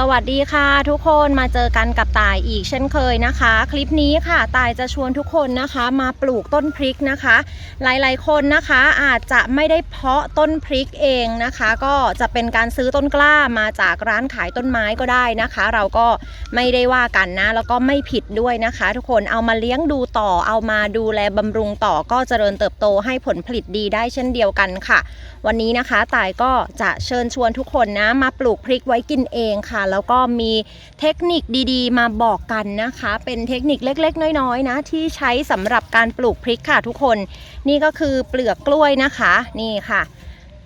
สวัสดีค่ะทุกคนมาเจอกันกับตายอีกเช่นเคยนะคะ คลิปนี้ค่ะตายจะชวนทุกคนนะคะ มาปลูกต้นพริกนะคะ หลายๆ คนนะคะอาจจะไม่ได้เพาะต้นพริกเองนะคะ ก็จะเป็นการซื้อต้นกล้ามาจากร้านขายต้นไม้ก็ได้นะคะ เราก็ไม่ได้ว่ากันนะ แล้วก็ไม่ผิดด้วยนะคะ ทุกคนเอามาเลี้ยงดูต่อเอามาดูแลบำรุงต่อก็เจริญเติบโตให้ผลผลิตดีได้เช่นเดียวกันค่ะ วันนี้นะคะตายก็จะเชิญชวนทุกคนนะมาปลูกพริกไว้กินเองค่ะแล้วก็มีเทคนิคดีๆ มาบอกกันนะคะ เป็นเทคนิคเล็กๆ น้อยๆนะที่ใช้สำหรับการปลูกพริกค่ะทุกคน นี่ก็คือเปลือกกล้วยนะคะ นี่ค่ะ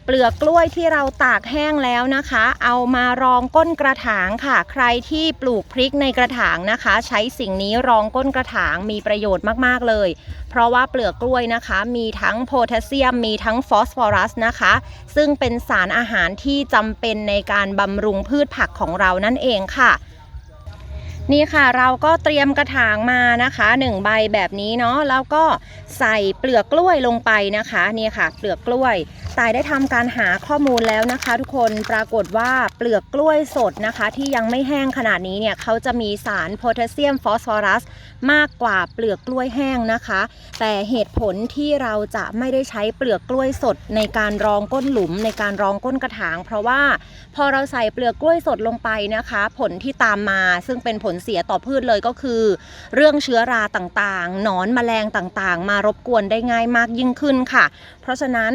เปลือกกล้วยที่เราตากแห้งแล้วนะคะ เอามารองก้นกระถางค่ะ ใครที่ปลูกพริกในกระถางนะคะ ใช้สิ่งนี้รองก้นกระถางมีประโยชน์มากๆเลย เพราะว่าเปลือกกล้วยนะคะ มีทั้งโพแทสเซียม มีทั้งฟอสฟอรัสนะคะ ซึ่งเป็นสารอาหารที่จำเป็นในการบำรุงพืชผักของเรานั่นเองค่ะ นี่ค่ะเราก็เตรียมกระถางมานะคะ1ใบแบบนี้เนาะแล้วก็ใส่เปลือกกล้วยลงไปนะคะนี่ค่ะ เปลือกกล้วยตายได้ทำการหาข้อมูลแล้วนะคะ ทุกคนปรากฏว่าเปลือกกล้วยสดนะคะ ที่ยังไม่แห้งขนาดนี้เนี่ยเขาจะมีสารโพแทสเซียมฟอสฟอรัส มากกว่าเปลือกกล้วยแห้งนะคะ แต่เหตุผลที่เราจะไม่ได้ใช้เปลือกกล้วยสดในการรองก้นหลุมในการรองก้นกระถาง เพราะว่าพอเราใส่เปลือกกล้วยสดลงไปนะคะ ผลที่ตามมาซึ่งเป็นผลเสียต่อพืชเลยก็คือ เรื่องเชื้อราต่างๆ หนอนแมลงต่างๆ มารบกวนได้ง่ายมากยิ่งขึ้นค่ะ เพราะฉะนั้น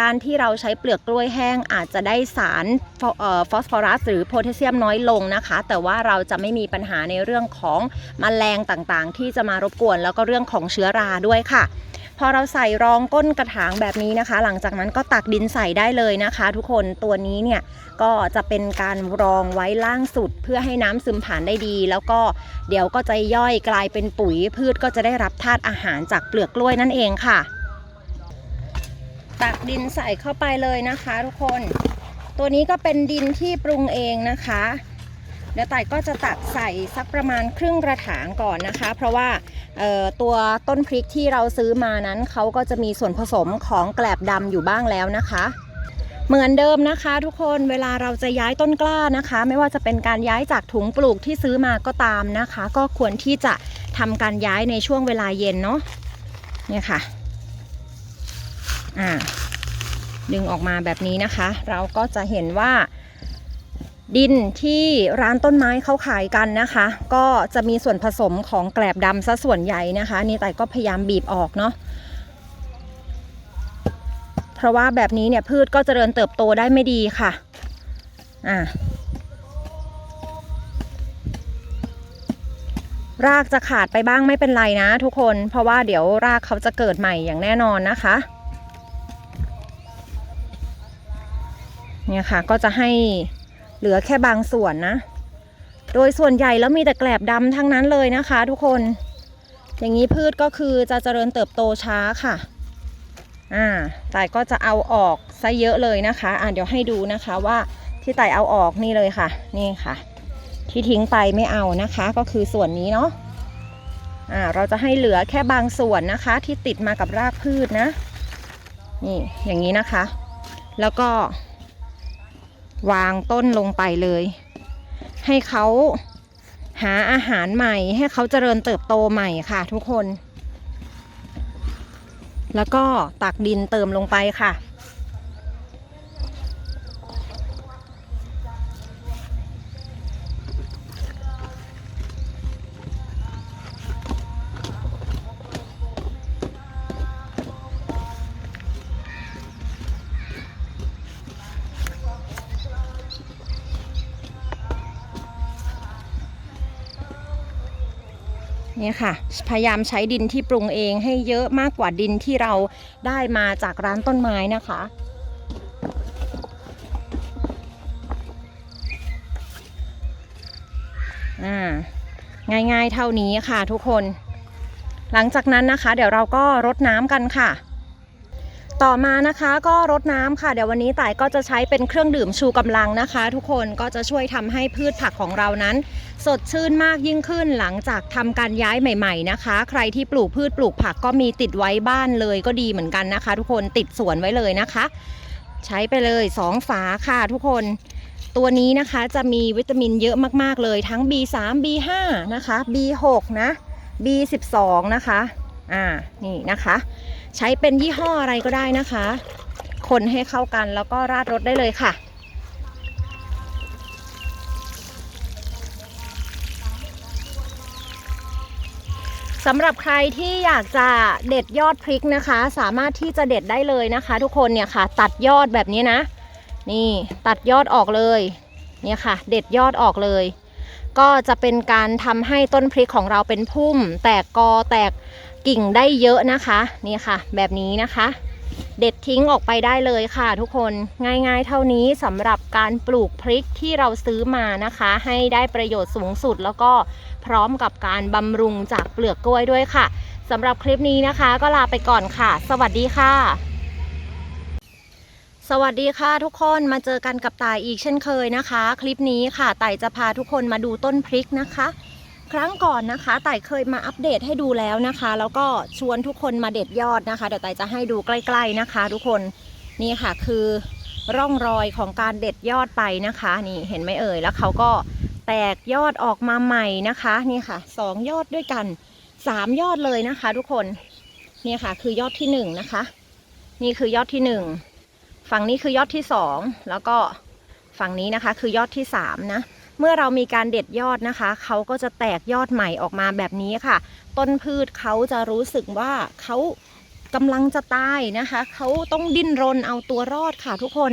การที่เราใช้เปลือกกล้วยแห้งอาจจะได้สารฟอเอ่อฟอสฟอรัสหรือโพแทสเซียมน้อยลงนะคะ แต่ว่าเราจะไม่มีปัญหาในเรื่องของมแมลงต่างๆ ที่จะมารบกวน แล้วก็เรื่องของเชื้อราด้วยค่ะ พอเราใส่รองก้นกระถางแบบนี้นะคะ หลังจากนั้นก็ตักดินใส่ได้เลยนะคะ ทุกคนตัวนี้เนี่ยก็จะเป็นการรองไว้ล่างสุด เพื่อให้น้ำซึมผ่านได้ดี แล้วก็เดี๋ยวก็จะย่อยกลายเป็นปุ๋ยพืชก็จะได้รับธาตุอาหารจากเปลือกกล้วยนั่นเองค่ะ ตักดินใส่เข้าไปเลยนะคะ ทุกคน ตัวนี้ก็เป็นดินที่ปรุงเองนะคะ เดี๋ยวไต่ก็จะตักใส่สักประมาณครึ่งกระถางก่อนนะคะ เพราะว่าตัวต้นพริกที่เราซื้อมานั้นเขาก็จะมีส่วนผสมของแกลบดำอยู่บ้างแล้วนะคะ เหมือนเดิมนะคะ ทุกคนเวลาเราจะย้ายต้นกล้านะคะ ไม่ว่าจะเป็นการย้ายจากถุงปลูกที่ซื้อมาก็ตามนะคะ ก็ควรที่จะทำการย้ายในช่วงเวลาเย็นเนาะเนี่ยค่ะอ่าดึงออกมาแบบนี้นะคะ เราก็จะเห็นว่า ดินที่ร้านต้นไม้เขาขายกันนะคะ ก็จะมีส่วนผสมของแกลบดำซะส่วนใหญ่นะคะ นี่แต่ก็พยายามบีบออกเนาะเพราะว่าแบบนี้เนี่ยพืชก็เจริญเติบโตได้ไม่ดีค่ะอ่ารากจะขาดไปบ้างไม่เป็นไรนะทุกคนเพราะว่าเดี๋ยวรากเขาจะเกิดใหม่อย่างแน่นอนนะคะเนี่ยค่ะก็จะให้ เหลือแค่บางส่วนนะ โดยส่วนใหญ่แล้วมีแต่แกลบดำทั้งนั้นเลยนะคะ ทุกคน อย่างนี้พืชก็คือจะเจริญเติบโตช้าค่ะ อ่าแต่ก็จะเอาออกซะเยอะเลยนะคะ อ่าเดี๋ยวให้ดูนะคะว่าที่ไต่เอาออกนี่เลยค่ะ นี่ค่ะ ที่ทิ้งไปไม่เอานะคะ ก็คือส่วนนี้เนาะอ่าเราจะให้เหลือแค่บางส่วนนะคะ ที่ติดมากับรากพืชนะ นี่อย่างนี้นะคะ แล้วก็ วางต้นลงไปเลย ให้เขาหาอาหารใหม่ ให้เขาเจริญเติบโตใหม่ค่ะทุกคน แล้วก็ตักดินเติมลงไปค่ะ นี่ค่ะ พยายามใช้ดินที่ปรุงเองให้เยอะมากกว่าดินที่เราได้มาจากร้านต้นไม้นะคะอ่าง่ายๆเท่านี้ค่ะทุกคน หลังจากนั้นนะคะ เดี๋ยวเราก็รดน้ำกันค่ะต่อมานะคะก็รดน้ำค่ะ เดี๋ยววันนี้ต่ายก็จะใช้เป็นเครื่องดื่มชูกำลังนะคะ ทุกคนก็จะช่วยทำให้พืชผักของเรานั้น สดชื่นมากยิ่งขึ้นหลังจากทำการย้ายใหม่ ๆนะคะ ใครที่ปลูกพืชปลูกผักก็มีติดไว้บ้านเลยก็ดีเหมือนกันนะคะ ทุกคนติดสวนไว้เลยนะคะ ใช้ไปเลย 2 ฝาค่ะทุกคน ตัวนี้นะคะจะมีวิตามินเยอะมากๆเลยทั้ง B3 B5 นะคะ B6 นะ B12 นะคะอ่านี่นะคะ ใช้เป็นยี่ห้ออะไรก็ได้นะคะ คนให้เข้ากันแล้วก็ราดรสได้เลยค่ะ สำหรับใครที่อยากจะเด็ดยอดพริกนะคะ สามารถที่จะเด็ดได้เลยนะคะ ทุกคนเนี่ยค่ะ ตัดยอดแบบนี้นะ นี่ตัดยอดออกเลยเนี่ยค่ะ เด็ดยอดออกเลย ก็จะเป็นการทำให้ต้นพริกของเราเป็นพุ่ม แตกกอแตกกิ่งได้เยอะนะคะนี่ค่ะ แบบนี้นะคะ เด็ดทิ้งออกไปได้เลยค่ะ ทุกคนง่ายๆ เท่านี้สำหรับการปลูกพริกที่เราซื้อมานะคะ ให้ได้ประโยชน์สูงสุดแล้วก็พร้อมกับการบำรุงจากเปลือกกล้วยด้วยค่ะสำหรับคลิปนี้นะคะ ก็ลาไปก่อนค่ะ สวัสดีค่ะ สวัสดีค่ะทุกคนมาเจอกันกับตายอีกเช่นเคยนะคะ คลิปนี้ค่ะต่ายจะพาทุกคนมาดูต้นพริกนะคะ ครั้งก่อนนะคะไต่เคยมาอัปเดตให้ดูแล้วนะคะ แล้วก็ชวนทุกคนมาเด็ดยอดนะคะเดี๋ยวไต่จะให้ดูใกล้ ๆนะคะ ทุกคนนี่ค่ะคือร่องรอยของการเด็ดยอดไปนะคะ นี่เห็นไหมเอ่ยแล้วเขาก็ แตกยอดออกมาใหม่นะคะนี่ค่ะสองยอดด้วยกันสามยอดเลยนะคะ ทุกคนนี่ค่ะ คือยอดที่หนึ่งนะคะ นี่คือยอดที่หนึ่งฝั่งนี้คือยอดที่สองแล้วก็ฝั่งนี้นะคะ คือยอดที่สามนะเมื่อเรามีการเด็ดยอดนะคะ เขาก็จะแตกยอดใหม่ออกมาแบบนี้ค่ะ ต้นพืชเขาจะรู้สึกว่าเขากำลังจะตายนะคะ เขาต้องดิ้นรนเอาตัวรอดค่ะทุกคน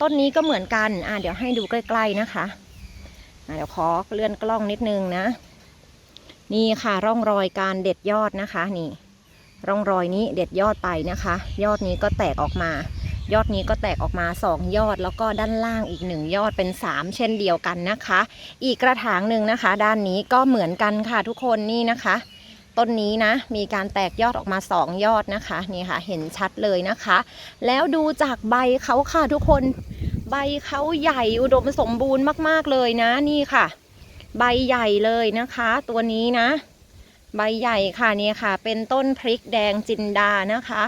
ต้นนี้ก็เหมือนกัน อ่าเดี๋ยวให้ดูใกล้ ๆนะคะ เดี๋ยวขอเลื่อนกล้องนิดนึงนะ นี่ค่ะร่องรอยการเด็ดยอดนะคะนี่ ร่องรอยนี้เด็ดยอดไปนะคะ ยอดนี้ก็แตกออกมา ยอดนี้ก็แตกออกมา 2 ยอดแล้วก็ด้านล่างอีก 1 ยอดเป็น 3 เช่นเดียวกันนะคะ อีกกระถางหนึ่งนะคะ ด้านนี้ก็เหมือนกันค่ะทุกคนนี่นะคะต้นนี้นะมีการแตกยอดออกมา 2 ยอดนะคะนี่ค่ะเห็นชัดเลยนะคะ แล้วดูจากใบเขาค่ะทุกคน ใบเขาใหญ่อุดมสมบูรณ์มากๆเลยนะนี่ค่ะ ใบใหญ่เลยนะคะ ตัวนี้นะ ใบใหญ่ค่ะนี่ค่ะ เป็นต้นพริกแดงจินดานะคะ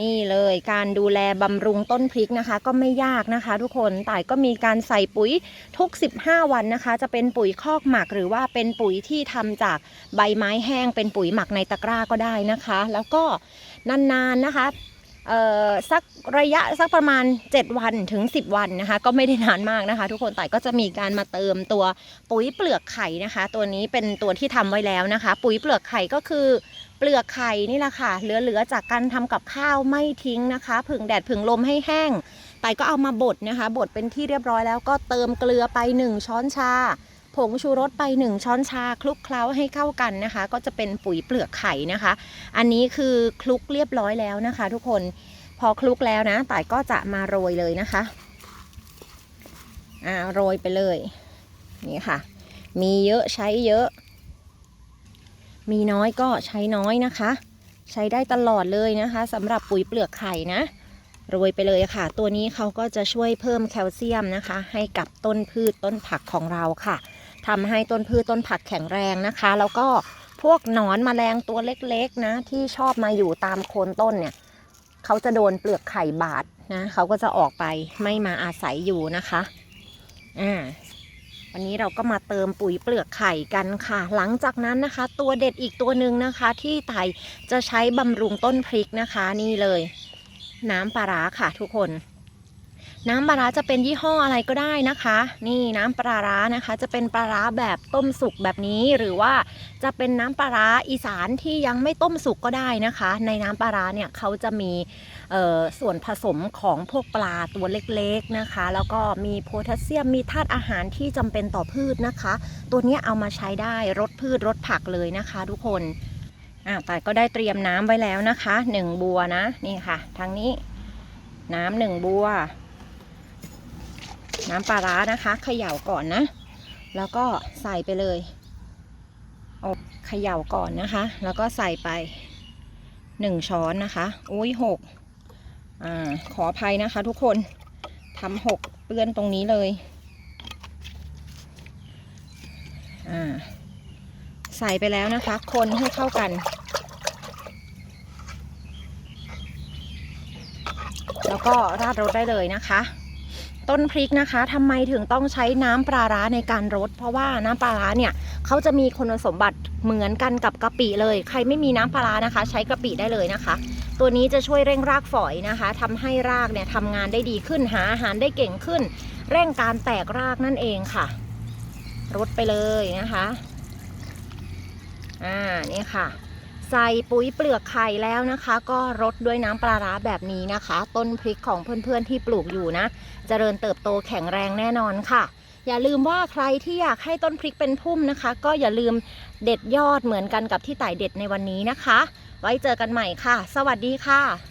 นี่เลยการดูแลบำรุงต้นพริกนะคะ ก็ไม่ยากนะคะ ทุกคนแต่ก็มีการใส่ปุ๋ยทุก 15 วันนะคะ จะเป็นปุ๋ยคอกหมักหรือว่าเป็นปุ๋ยที่ทำจากใบไม้แห้งเป็นปุ๋ยหมักในตะกร้าก็ได้นะคะ แล้วก็นานๆนะคะ สักระยะสักประมาณ 7 วันถึง 10 วันนะคะ ก็ไม่ได้นานมากนะคะ ทุกคนแต่ก็จะมีการมาเติมตัวปุ๋ยเปลือกไข่นะคะ ตัวนี้เป็นตัวที่ทำไว้แล้วนะคะ ปุ๋ยเปลือกไข่ก็คือเปลือกไข่นี่แหละค่ะเหลือๆจากการทำกับข้าวไม่ทิ้งนะคะ ผึ่งแดดผึ่งลมให้แห้งไต่ก็เอามาบดนะคะบดเป็นที่เรียบร้อยแล้วก็เติมเกลือไป 1 ช้อนชา ผงชูรสไป 1 ช้อนชาคลุกเคล้าให้เข้ากันนะคะ ก็จะเป็นปุ๋ยเปลือกไข่นะคะ อันนี้คือคลุกเรียบร้อยแล้วนะคะ ทุกคนพอคลุกแล้วนะต่ายก็จะมาโรยเลยนะคะอ่าโรยไปเลยนี่ค่ะ มีเยอะใช้เยอะ มีน้อยก็ใช้น้อยนะคะ ใช้ได้ตลอดเลยนะคะสำหรับปุ๋ยเปลือกไข่นะโรยไปเลยค่ะ ตัวนี้เขาก็จะช่วยเพิ่มแคลเซียมนะคะ ให้กับต้นพืชต้นผักของเราค่ะ ทำให้ต้นพืชต้นผักแข็งแรงนะคะ แล้วก็พวกหนอนแมลงตัวเล็กๆนะ ที่ชอบมาอยู่ตามโคนต้นเนี่ยเขาจะโดนเปลือกไข่บาดนะเขาก็จะออกไปไม่มาอาศัยอยู่นะคะอ่าวันนี้เราก็มาเติมปุ๋ยเปลือกไข่กันค่ะ หลังจากนั้นนะคะ ตัวเด็ดอีกตัวหนึ่งนะคะ ที่ไต่จะใช้บำรุงต้นพริกนะคะ นี่เลย น้ำปลาร้าค่ะทุกคน น้ำปลาร้าจะเป็นยี่ห้ออะไรก็ได้นะคะ นี่น้ำปลาร้านะคะ จะเป็นปลาร้าแบบต้มสุกแบบนี้ หรือว่าจะเป็นน้ำปลาร้าอีสานที่ยังไม่ต้มสุกก็ได้นะคะ ในน้ำปลาร้าเนี่ยเขาจะมีส่วนผสมของพวกปลาตัวเล็กๆนะคะ แล้วก็มีโพแทสเซียมมีธาตุอาหารที่จำเป็นต่อพืชนะคะ ตัวนี้เอามาใช้ได้รดพืชรดผักเลยนะคะ ทุกคนอ่าแต่ก็ได้เตรียมน้ำไว้แล้วนะคะหนึ่งบัวนะนี่ค่ะทางนี้ น้ำหนึ่งบัว น้ำปลาร้านะคะเขย่าก่อนนะ แล้วก็ใส่ไปเลยเอาเขย่าก่อนนะคะ แล้วก็ใส่ไปหนึ่งช้อนนะคะ อุ้ยหกอ่าขออภัยนะคะทุกคนทำหกเปื้อนตรงนี้เลยอ่าใส่ไปแล้วนะคะ คนให้เข้ากัน แล้วก็ราดรสได้เลยนะคะ ต้นพริกนะคะทำไมถึงต้องใช้น้ำปลาร้าในการรด เพราะว่าน้ำปลาร้าเนี่ยเขาจะมีคุณสมบัติเหมือนกันกับกะปิเลย ใครไม่มีน้ำปลาร้านะคะ ใช้กะปิได้เลยนะคะ ตัวนี้จะช่วยเร่งรากฝอยนะคะทำให้รากเนี่ยทำงานได้ดีขึ้นหาอาหารได้เก่งขึ้น เร่งการแตกรากนั่นเองค่ะรดไปเลยนะคะอ่านี่ค่ะ ใส่ปุ๋ยเปลือกไข่แล้วนะคะ ก็รดด้วยน้ำปลาร้าแบบนี้นะคะ ต้นพริกของเพื่อนๆที่ปลูกอยู่นะเจริญเติบโตแข็งแรงแน่นอนค่ะ อย่าลืมว่าใครที่อยากให้ต้นพริกเป็นพุ่มนะคะ ก็อย่าลืมเด็ดยอดเหมือนกันกับที่ต่ายเด็ดในวันนี้นะคะ ไว้เจอกันใหม่ค่ะ สวัสดีค่ะ